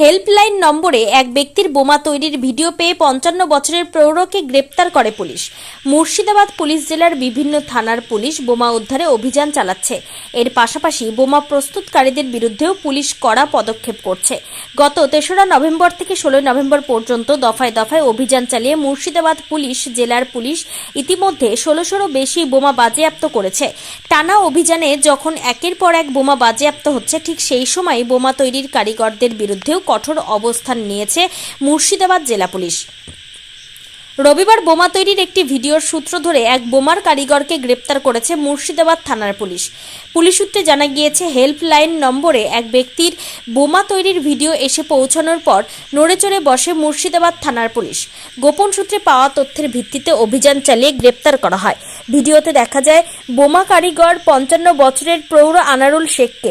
Helpline নম্বরে এক ব্যক্তির বোমা তৈরির ভিডিও পেয়ে পঞ্চান্ন বছরের প্রৌঢ়কে গ্রেপ্তার করে পুলিশ। মুর্শিদাবাদ পুলিশ জেলার বিভিন্ন থানার পুলিশ বোমা উদ্ধারে অভিযান চালাচ্ছে। এর পাশাপাশি বোমা প্রস্তুতকারীদের বিরুদ্ধেও পুলিশ কড়া পদক্ষেপ করছে। গত তেসরা নভেম্বর থেকে ষোলোই নভেম্বর পর্যন্ত দফায় দফায় অভিযান চালিয়ে মুর্শিদাবাদ পুলিশ জেলার পুলিশ ইতিমধ্যে ষোলোশোরও বেশি বোমা বাজেয়াপ্ত করেছে। টানা অভিযানে যখন একের পর এক বোমা বাজেয়াপ্ত হচ্ছে, ঠিক সেই সময় বোমা তৈরির কারিগরদের বিরুদ্ধেও কঠোর অবস্থান নিয়েছে মুর্শিদাবাদ জেলা পুলিশ। রবিবার বোমা তৈরির একটি ভিডিওর সূত্র ধরে এক বোমার কারিগরকে গ্রেপ্তার করেছে মুর্শিদাবাদ থানার পুলিশ। পুলিশ সূত্রে জানা গিয়েছে, হেল্পলাইন নম্বরে এক ব্যক্তির বোমা তৈরির ভিডিও এসে পৌঁছানোর পর নড়েচড়ে বসে মুর্শিদাবাদ থানার পুলিশ। গোপন সূত্রে পাওয়া তথ্যের ভিত্তিতে অভিযান চালিয়ে গ্রেপ্তার করা হয়। ভিডিওতে দেখা যায়, বোমা কারিগর পঞ্চান্ন বছরের প্রৌঢ় আনারুল শেখকে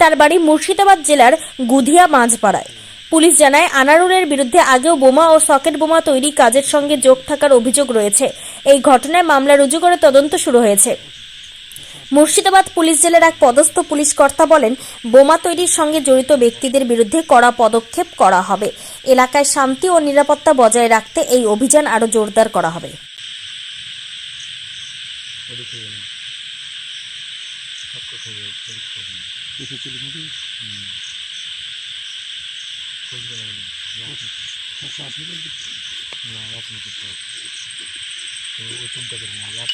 তার বাড়ি মুর্শিদাবাদ জেলার গুধিয়া মাঝপাড়ায়। পুলিশ জানায়, আনারুলের বিরুদ্ধে আগেও বোমা ও সকেট বোমা তৈরি কাজের সঙ্গে যোগ থাকার অভিযোগ রয়েছে। এই ঘটনায় মামলা রুজু করে তদন্ত শুরু হয়েছে। মুর্শিদাবাদ পুলিশ জেলার এক পদস্থ পুলিশ কর্তা বলেন, বোমা তৈরির সঙ্গে জড়িত ব্যক্তিদের বিরুদ্ধে কড়া পদক্ষেপ করা হবে। এলাকায় শান্তি ও নিরাপত্তা বজায় রাখতে এই অভিযান আরও জোরদার করা হবে। आपको चाहिए किसी चीज़ में कुछ बना लिया साथ में ना आप नहीं तो उतना तक ना आप